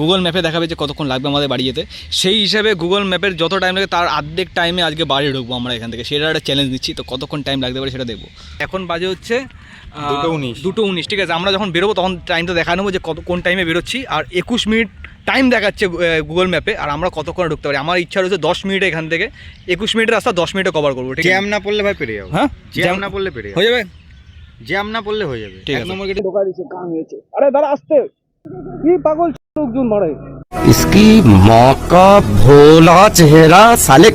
Google ম্যাপে দেখাবে যে কতক্ষণ লাগবে আমাদের বাড়ি যেতে সেই হিসাবে গুগল ম্যাপের যত টাইম লাগে তার অর্ধেক টাইমে আজকে বাড়ি ঢুকবো আমরা এখান থেকে। সেটা একটা চ্যালেঞ্জ দিচ্ছি তো কতক্ষণ টাইম লাগতে পারে সেটা দেখব। এখন বাজে হচ্ছে দুটো উনিশ। দুটো উনিশ ঠিক আছে। আমরা যখন বেরোবো তখন টাইমটা দেখা নেব যে কত কোন টাইমে বেরোচ্ছি। আর একুশ মিনিট টাইম দেখাচ্ছে গুগল ম্যাপে আর আমরা কতক্ষণে ঢুকতে পারি? আমার ইচ্ছা রয়েছে দশ মিনিটে এখান থেকে একুশ মিনিটের রাস্তা দশ মিনিটে কভার করব ঠিক জ্যাম আছে না পড়লে ভাই পেরে যাব। হ্যাঁ? জ্যাম না পড়লে পেরে হয়ে যাবে? জ্যাম না পড়লে হয়ে যাবে। ঠিক আছে। নম্বর গেটে ঢোকা দিছে কাম হয়েছে। আরে দাঁড়া আসতে। কি পাগল লোকজন মারা গেছে। ইসকি মকা ভোলা চেহারা সালে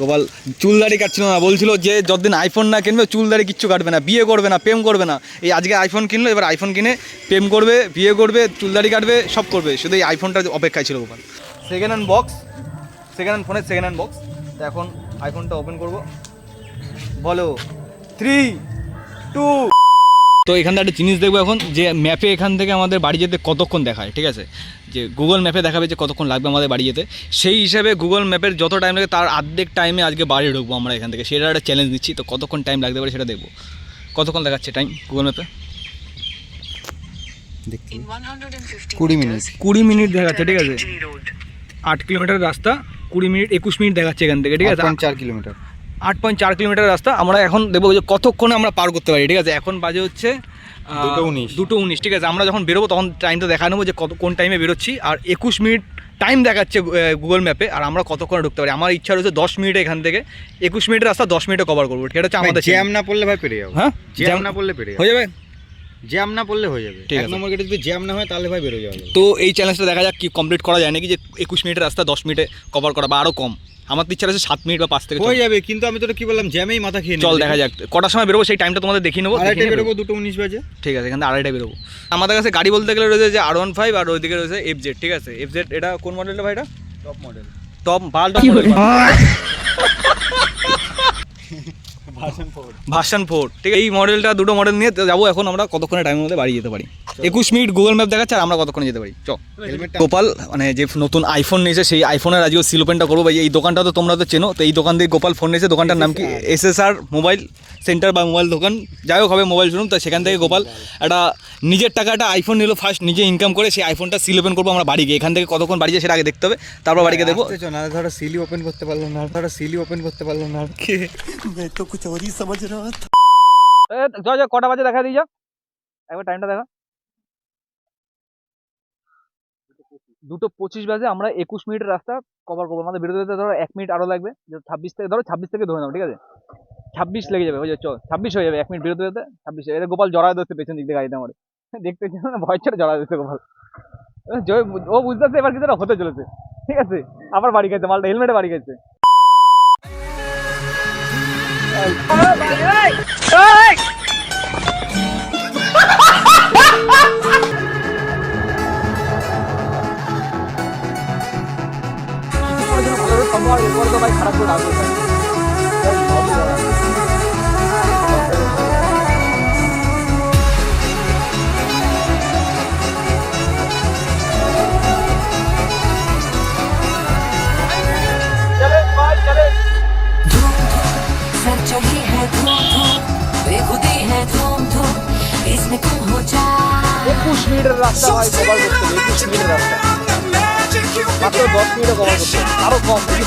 গোপাল চুল দাড়ি কাটছিল না বলছিল যে যতদিন আইফোন না কিনবে চুল দাড়ি কিচ্ছু কাটবে না বিয়ে করবে না প্রেম করবে না। এই আজকে আইফোন কিনলো এবার আইফোন কিনে প্রেম করবে বিয়ে করবে চুল দাড়ি কাটবে সব করবে। শুধু এই আইফোনটার অপেক্ষায় ছিল Gopal. Second hand box second hand ফোনের সেকেন্ড হ্যান্ড বক্স তো এখন আইফোনটা ওপেন করব। বলো থ্রি টু তো এখান থেকে একটা জিনিস দেখব এখন যে ম্যাপে এখান থেকে আমাদের বাড়ি যেতে কতক্ষণ দেখায় ঠিক আছে? যে গুগল ম্যাপে দেখাবে যে কতক্ষণ লাগবে আমাদের বাড়ি যেতে। সেই হিসাবে গুগল ম্যাপের যত টাইম লাগে তার অর্ধেক টাইমে আজকে বাড়ি ঢুকবো আমরা এখান থেকে। সেটা একটা চ্যালেঞ্জ দিচ্ছি তো কতক্ষণ টাইম লাগতে পারে সেটা দেখব। কতক্ষণ দেখাচ্ছে টাইম গুগল ম্যাপে কুড়ি মিনিট। কুড়ি মিনিট দেখাচ্ছে ঠিক আছে? আট কিলোমিটার রাস্তা কুড়ি মিনিট একুশ মিনিট দেখাচ্ছে এখান থেকে ঠিক আছে? চার কিলোমিটার। আট পয়েন্ট চার কিলোমিটার রাস্তা আমরা এখন দেখব যে কতক্ষণে আমরা পার করতে পারি ঠিক আছে? এখন বাজে হচ্ছে দুটো উনিশ। দুটো উনিশ ঠিক আছে? আমরা যখন বেরোবো তখন টাইমটা দেখা নেব যে কত কোন টাইমে বেরোচ্ছি। আর একুশ মিনিট টাইম দেখাচ্ছে গুগল ম্যাপে আর আমরা কতক্ষণে ঢুকতে পারি? আমার ইচ্ছা রয়েছে দশ মিনিটে এখান থেকে। একুশ মিনিটের রাস্তা দশ মিনিটে কভার করব। ঠিক আছে আমাদের জ্যাম না পড়লে ভাই পেরে যাব। হ্যাঁ? জ্যাম না পড়লে পেরে হয়ে যাবে? জ্যাম না পড়লে হয়ে যাবে। ঠিক আছে। নম্বর গেটে যদি জ্যাম না হয় তাহলে ভাই বেরো যাবে। তো এই চ্যালেঞ্জটা দেখা যাক কি কমপ্লিট করা যায় নাকি যে একুশ মিনিটের রাস্তা দশ মিনিটে কভার করা বা আরও কম। আমার তো ইচ্ছা রয়েছে সাত মিনিট বা পাঁচ থেকে হয়ে যাবে কিন্তু আমি তো কি বললাম জ্যামেই মাথা খেয়ে চল দেখা যাক। কটার সময় বেরোবো সেই টাইমটা তোমাদের দেখিয়ে নেব আড়াইটা বেরোবো দুটো উনিশ বাজে। ঠিক আছে এখানে থেকে আড়াইটা বেরোবো। আমাদের কাছে গাড়ি বলতে গেলে রয়েছে যে আর ওয়ান ফাইভ আর ওইদিকে রয়েছে এফ জেড ঠিক আছে? এফ জেড এটা কোন মডেলটা ভাইটা টপ মডেল টপ ভালো টপ ভার্সন ফোর ঠিক এই মডেলটা দুটো মডেল নিয়ে যাব এখন আমরা কতক্ষণে টাইমের মধ্যে বাড়ি যেতে পারি? একুশ মিনিট গুগল ম্যাপ দেখাচ্ছে আর আমরা কতক্ষণে যেতে পারি? চ গোপাল মানে যে নতুন আইফোন নিয়েছে সেই আইফোনের আজকে সিল ওপেনটা করব। ভাই এই দোকানটা তো তোমরা তো চেনো তো এই দোকান দিয়ে গোপাল ফোন নিয়েছে। দোকানটার নাম কি? S S R mobile centre বা মোবাইল দোকান যাই হোক হবে মোবাইল শোরুম তো সেখান থেকে গোপাল একটা নিজের টাকাটা আইফোন নিল ফার্স্ট নিজে ইনকাম করে সেই আইফোনটা সিল ওপেন করব আমরা বাড়ি গিয়ে। এখান থেকে কতক্ষণ বাড়ি যায় সেটা আগে দেখতে হবে তারপর বাড়িকে দেখব। না ধরো সিলি ওপেন করতে পারল না ধরো সিলি ওপেন করতে পারল না। জয় জয় কটা বাজে দেখা দিয়ে যা একবার টাইমটা দেখা। দুটো পঁচিশ বাজে আমরা একুশ মিনিটের রাস্তা কভার করব। আমাদের বেরোতে বেরোতে ধরো এক মিনিট আরও লাগবে। ছাব্বিশ থেকে, ধরো ছাব্বিশ থেকে ধরে নাও, ঠিক আছে? ছাব্বিশ লেগে যাবে ওই যে চল। ছাব্বিশ হয়ে যাবে, এক মিনিট বেরোতে বেরোতে ছাব্বিশ এদের গোপাল জড়ায় ধরতে পেছন দিক দিয়ে গাড়িতে আমার দেখতে না ভয় ছেড়ে জড়ায় ধরতে গোপাল। ও বুঝতে পারছে, এবার কিছু হতে চলেছে। ঠিক আছে? আবার বাড়ি গেছে, মালটা হেলমেটে বাড়ি গেছে। সময় है धूम धूम बेखुदी है धूम धूम इसमें कुछ मीटर रास्ता भाई कुछ मीटर रास्ता। মাত্র দশ মিনিটে কভার আরও কম বেশি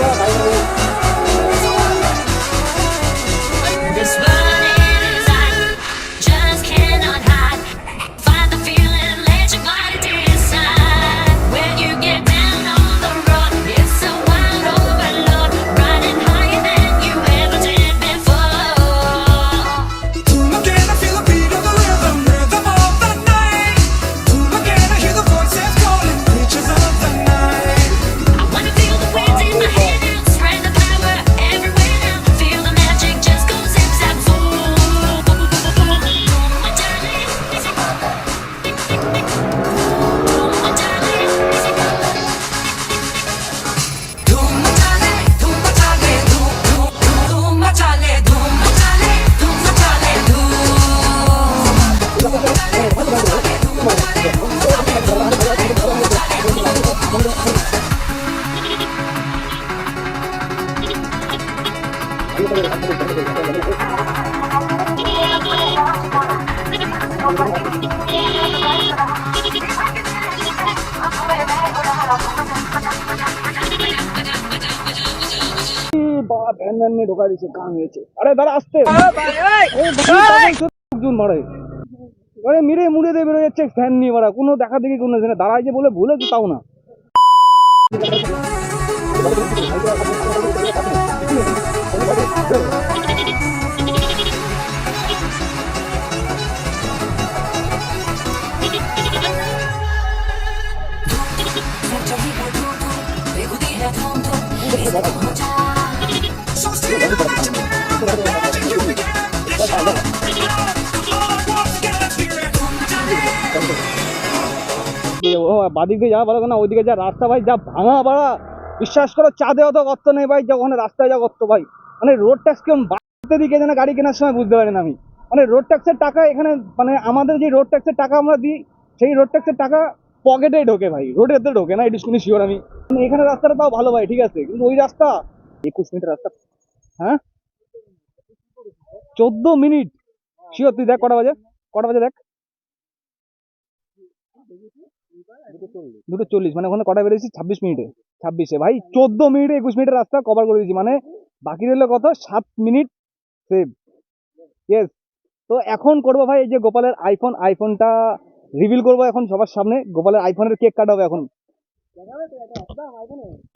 가 ভ্যান ভ্যান নিয়ে ঢোকা দিয়েছে কান হয়েছে। আরে, দাঁড়া, আসতে। লোকজন মারে আরে মিরে মুড়ে দিয়ে বেরোয় যাচ্ছে ফ্যান নিয়ে মারা কোনো দেখা দেখি কোনো দাঁড়ায় যে বলে ভুলে তো তাও না। Thank. বাদিক দিয়ে যাওয়া ভালো না ওইদিকে যা রাস্তা ভাই, যা ভাঙা বাড়া। বিশ্বাস করো, চাঁদে অত গর্ত নেই ভাই, যা ওখানে রাস্তায় যা গর্ত ভাই। মানে রোড ট্যাক্স কেমন বাড়তে দিকে যেন গাড়ি কেনার সময় বুঝতে পারি না আমি। মানে রোড ট্যাক্সের টাকা এখানে মানে আমাদের যে রোড ট্যাক্সের টাকা আমরা দিই, সেই রোড ট্যাক্সের টাকা পকেটেই ঢোকে ভাই, রোডেতে ঢোকে না, এটি শুনি শিওর আমি। মানে এখানে রাস্তাটা তাও ভালো ভাই, ঠিক আছে? কিন্তু ওই রাস্তা, একুশ মিনিট রাস্তা। হ্যাঁ? চোদ্দ মিনিট। শিওর তুই দেখ কটা বাজে? কটা বাজে দেখ? দুটো চল্লিশ। মানে ওখানে কটা বেরিয়েছি? ছাব্বিশ মিনিটে। ছাব্বিশে। ভাই, চোদ্দ মিনিটে একুশ মিনিটের রাস্তা কভার করে দিয়েছি। মানে বাকি রইল কত? সাত মিনিট সেভ ইয়েস তো এখন করব ভাই এই যে গোপালের আইফোন আইফোনটা রিভিল করব এখন সবার সামনে। গোপালের আইফোনের কেক কাটা হবে এখন।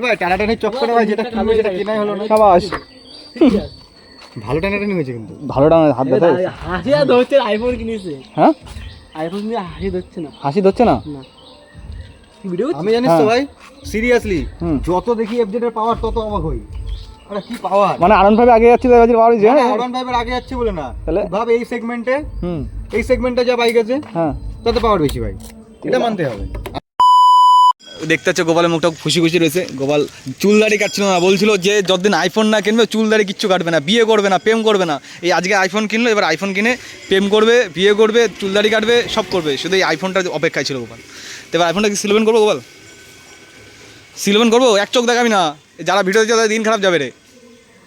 ভাই টানাটানি চক্করে ভাই যেটা খাবে সেটা কেনাই হলো না। সাবাস। ভালো টানাটানি হয়েছে কিন্তু। ভালো টানা হাত ব্যথা হাসি আর ধরছে আইফোন কিনেছে। হ্যাঁ? আইফোন নিয়ে হাসি ধরছে না। হাসি ধরছে না? আমি জানিস তো হ্যাঁ। ভাই সিরিয়াসলি হুম। যত দেখি এফজেড এর পাওয়ার তত অবাক হই। আরে কি পাওয়ার মানে আনন্দ ভাবে আগে যাচ্ছে হ্যাঁ? আরন ভাইবের আগে যাচ্ছে বলে না। তাহলে? ভাব এই সেগমেন্টে হুম। এই সেগমেন্টে যা বাইক আছে হ্যাঁ। তাতে পাওয়ার বেশি ভাই। এটা মানতে হবে। দেখতে হচ্ছে গোপালের মুখটা খুশি খুশি রয়েছে। গোপাল চুল দাড়ি কাটছিল না বলছিল যে যতদিন আইফোন না কিনবে চুল দাড়ি কিচ্ছু কাটবে না বিয়ে করবে না প্রেম করবে না। এই আজকে আইফোন কিনলো এবার আইফোন কিনে প্রেম করবে বিয়ে করবে চুল দাড়ি কাটবে সব করবে। শুধু এই আইফোনটা অপেক্ষায় ছিল গোপাল। তো এবার আইফোনটা কি সিলভেন করব গোপাল? সিলভেন করব? এক চোখ দেখাবি না? যারা ভিডিও দিচ্ছে তাদের দিন খারাপ যাবে রে।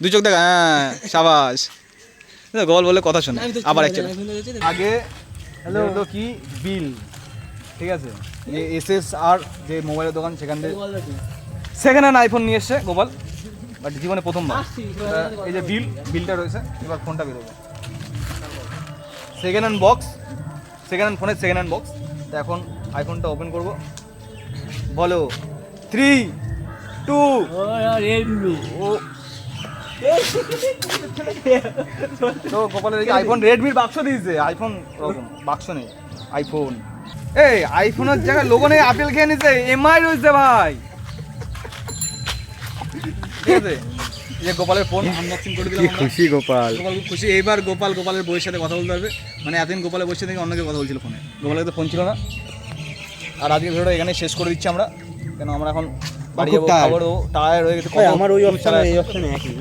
দুই চোখ দেখা হ্যাঁ সাবাস। গোপাল বলে কথা শোনে। আবার এক চোখ আগে হলো কি? বিল। ঠিক আছে? এস এস আর যে মোবাইলের দোকান সেখান থেকে সেকেন্ড হ্যান্ড আইফোন নিয়ে এসছে গোপাল বাট জীবনে প্রথমবার। এই যে বিল বিলটা রয়েছে এবার ফোনটা বেরোবে। Second hand box second hand ফোনের সেকেন্ড হ্যান্ড বক্স তো এখন আইফোনটা ওপেন করব। বলো থ্রি টু ও তো গোপালের এই আইফোন রেডমির বাক্স দিয়েছে আইফোন বাক্স নেই আইফোন এই আইফোনের জায়গায় লোগো নেই আপেল খেয়ে নিছে এমআই রয়েছে ভাই। ঠিক আছে? যে গোপালের ফোন আনবক্সিং করে দিলাম খুশি গোপাল। গোপাল খুব খুশি। এইবার গোপাল গোপালের বইয়ের সাথে কথা বলতে পারবে। মানে এতদিন গোপালের বইয়ের সাথে অন্য কেউ কথা বলছিল ফোনে গোপালের তো ফোন ছিল না। আর আজকে ভিডিওটা এখানে শেষ করে দিচ্ছি আমরা। কেন আমরা এখন বাড়ি যাব। খাবারও টায়ার হয়ে গেছে আমার ওই অপশন এই অপশন একই?